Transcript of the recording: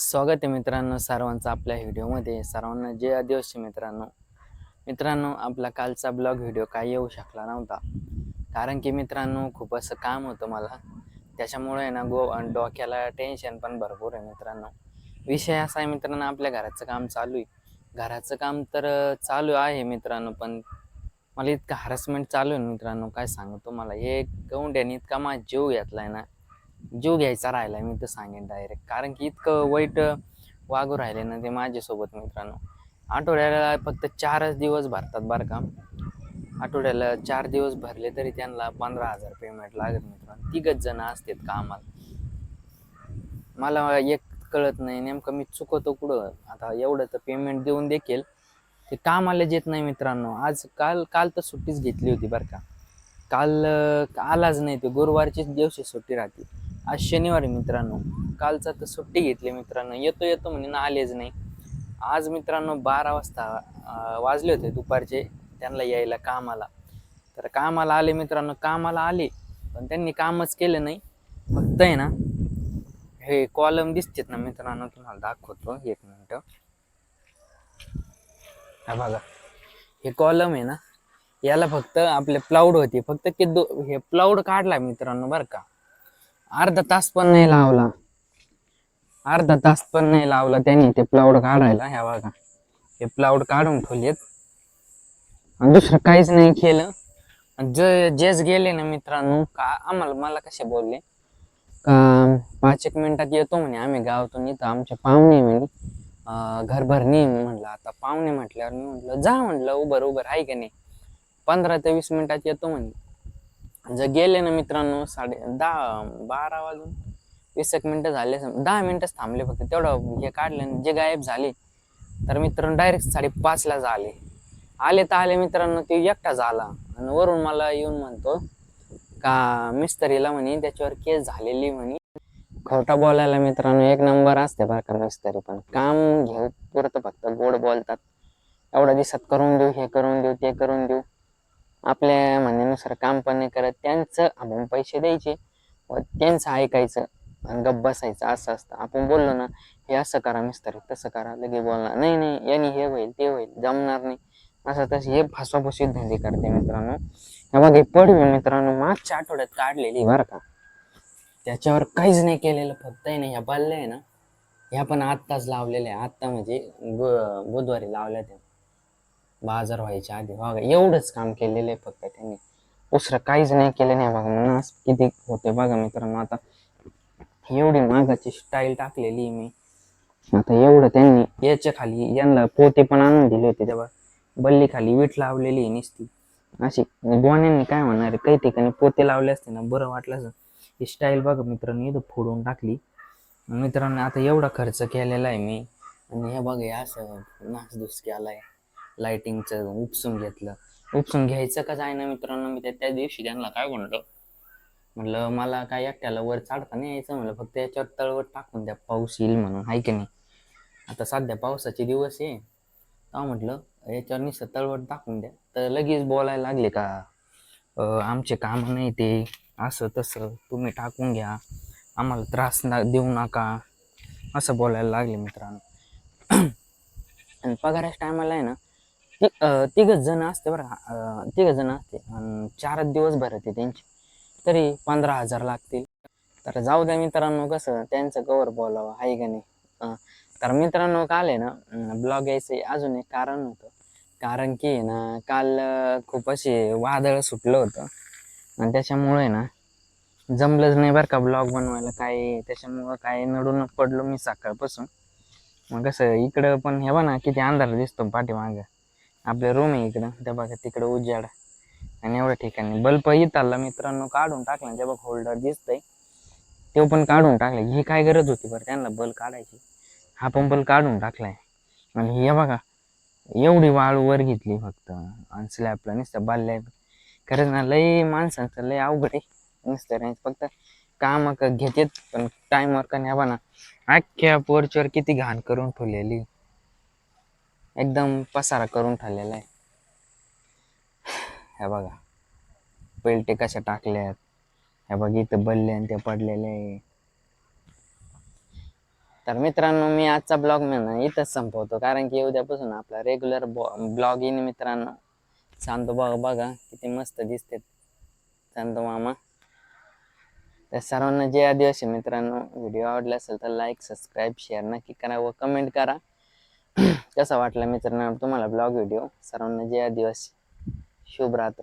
स्वागत आहे मित्रांनो सर्वांचं आपल्या व्हिडिओमध्ये. सर्वांना जे आदिवासी मित्रांनो. मित्रांनो आपला कालचा ब्लॉग व्हिडिओ काय येऊ शकला नव्हता. कारण की मित्रांनो खूप असं काम होतं मला. त्याच्यामुळे ना गो डोक्याला टेन्शन पण भरपूर आहे मित्रांनो. विषय असा आहे मित्रांनो आपल्या घराचं काम चालू आहे. घराचं काम तर चालू आहे मित्रांनो पण मला इतकं हॅरसमेंट चालू आहे मित्रांनो काय सांगू तुम्हाला. हे गौंड्याने इतका माझा जीव घेतला आहे ना. जीव घ्यायचा राहिला मी तर सांगेन डायरेक्ट कारण की इतकं वाईट वागू राहिले ना ते माझ्यासोबत मित्रांनो. आठवड्याला फक्त चारच दिवस भरतात बरं का. आठवड्याला चार दिवस भरले तरी त्यांना पंधरा हजार पेमेंट लागत मित्रांनो. तिघच जण असतात कामाला. मला एक कळत नाही नेमकं मी चुकवतो कुठं? आता एवढं तर पेमेंट देऊन देखील. ते कामाला येत नाही मित्रांनो. आज काल काल तर सुट्टीच घेतली होती बरं का. काल आलाच नाही ते गुरुवारचीच दिवशी सुट्टी राहते. आज शनिवारी मित्रांनो. कालचा तर सुट्टी घेतली मित्रांनो. येतो येतो म्हणे ना आलेच नाही. आज मित्रांनो बारा वाजता वाजले होते दुपारचे. त्यांना यायला कामाला. तर कामाला आले मित्रांनो. कामाला आले पण त्यांनी कामच केलं नाही. फक्त आहे ना हे कॉलम दिसतात ना मित्रांनो तुम्हाला दाखवतो एक मिनटं हा बघा. हे कॉलम आहे ना याला फक्त आपले प्लाऊड होते. फक्त की दो हे प्लाऊड काढला मित्रांनो बरं का. अर्धा तास पण नाही लावला. अर्धा तास पण नाही लावला त्यांनी ते प्लाऊड काढायला ह्या बघा. हे प्लाऊड काढून ठेवलेत. आणि दुसरं काहीच नाही केलं. जे जेच गेले ना मित्रांनो का आम्हाला मला कसे बोलले? का पाच एक मिनिटात येतो म्हणे आम्ही गावातून इथं आमचे पाहुणे म्हणे. घरभर नाही म्हटलं आता पाहुणे म्हटल्यावर मी म्हटलं जा म्हटलं उभर उभर आहे का नाही? पंधरा ते वीस मिनिटात येतो म्हणे. जर गेले ना मित्रांनो साडे दहा बारा वाजून वीस एक मिनटं झाले सम- दहा मिनटंच थांबले फक्त. तेवढं हे काढले जे गायब झाले तर मित्रांनो डायरेक्ट साडेपाचला झाले. आले तर आले मित्रांनो ते एकटा झाला. आणि वरून मला येऊन म्हणतो का मिस्त्रीला म्हणे त्याच्यावर केस झालेली म्हणे. खोटा बोलायला मित्रांनो एक नंबर असते बरं का मिस्त्री पण काम घेऊ पुरतं फक्त गोड बोलतात. एवढं दिवसात करून देऊ हे करून देऊ ते करून देऊ. आपल्या म्हणण्यानुसार काम पण नाही करत. त्यांचं आपण पैसे द्यायचे व त्यांचं ऐकायचं आणि गप्प बसायचं असं असतं. आपण बोललो ना हे असं करा मिस्तर तसं करा लगे बोलणार नाही नाही यांनी हे होईल ते होईल जमणार नाही. असं तसं हे फसवाफसवी धंदे करते मित्रांनो. हे हे पडवी मित्रांनो मागच्या आठवड्यात काढलेली बरं का. त्याच्यावर काहीच नाही केलेलं फक्त आहे ना ह्या बाल्ल्या आहे ना ह्या पण आत्ताच लावलेल्या आहे आत्ता म्हणजे गु बुधवारी लावल्या त्या. बाजार व्हायच्या आधी. बघा एवढंच काम केलेलं आहे फक्त त्यांनी. दुसरं काहीच नाही केलं नाही बघा म्हणून किती होते बघा मित्रांनो. आता एवढी मागाची स्टाईल टाकलेली आहे मी. आता एवढं त्यांनी याच्या खाली यांना पोते पण आणून दिले होते तेव्हा. बल्ली खाली वीट लावलेली आहे नुसती. अशी गोण्यांनी काय म्हणणार काही ठिकाणी पोते लावले असते ना बरं वाटलं असं. ही स्टाईल बघा मित्रांनी इथं फोडून टाकली. मित्रांनो आता एवढा खर्च केलेला आहे मी. आणि हे बघा असं नासधूस केलाय. लाइटिंगचं उपसून घेतलं. उपसून घ्यायचं का जाय ना मित्रांनो? मी त्या त्या दिवशी त्यांना काय म्हणलं? म्हटलं मला काय एकट्याला वर चाढता नाही यायचं? म्हणलं फक्त याच्यावर तळवट टाकून द्या पाऊस येईल म्हणून आहे की नाही? आता सध्या पावसाचे दिवस आहे. का म्हटलं याच्यावर निस तळवट टाकून द्या. तर लगेच बोलायला लागले का आमचे काम नाही ते असं तसं तुम्ही टाकून घ्या आम्हाला त्रास ना देऊ नका. असं बोलायला लागले मित्रांनो. आणि पगाराच्या टायमाला आहे ना ती अं, तिघच जण असते बरं का. तिघ जण असते. आणि चारच दिवस भरते त्यांची. तरी पंधरा हजार लागतील. तर जाऊ द्या मित्रांनो कसं त्यांचं कवर बोलावं आहे का नाही? तर मित्रांनो काल आहे ना ब्लॉग यायचं अजून एक कारण होतं. कारण की आहे ना काल खूप असे वादळ सुटलं होतं. आणि त्याच्यामुळे ना जमलंच नाही बरं का ब्लॉग बनवायला. काय त्याच्यामुळं काय नडून पडलो मी सकाळपासून. मग कसं इकडं पण हे बघा ना किती अंधार दिसतो पाठीमागं. आपल्या रूम आहे इकडं. त्या बघा तिकडं उजाड. आणि एवढ्या ठिकाणी. बल्ब इथला मित्रांनो काढून टाकला. त्या बघ होल्डर दिसतंय. तो पण काढून टाकला. ही काय गरज होती बरं त्यांना? बल्ब काढायची. हा पण बल्ब काढून टाकलाय. आणि हे बघा एवढी वाळू वर घेतली फक्त. आणि स्लॅबला नुसतं बाल्ल्या. खरंच ना लय माणसांचं लय अवघड आहे. नुसतं फक्त काम घेतात पण टाईमवर का नाही बना अख्ख्या पोर्चवर किती घाण करून ठेवलेली. एकदम पसारा करून ठेवलेला आहे. हे बघा. पेलटे कशा टाकल्यात. हे बघ इथं बल्ले आणि ते पडलेले आहे. तर मित्रांनो मी आजचा ब्लॉग मी ना इथंच संपवतो. कारण की उद्यापासून आपला रेग्युलर ब्लॉग येईन मित्रांनो. सांगतो बघा बघा किती मस्त दिसते सांगतो मामा. तर सर्वांना जय आदिवासी मित्रांनो. व्हिडिओ आवडला असेल तर लाईक सबस्क्राईब शेअर नक्की करा व कमेंट करा. कसा वाटला मित्रांनो तुम्हाला ब्लॉग व्हिडिओ सर्वांना जय आदिवासी. शुभ रात्र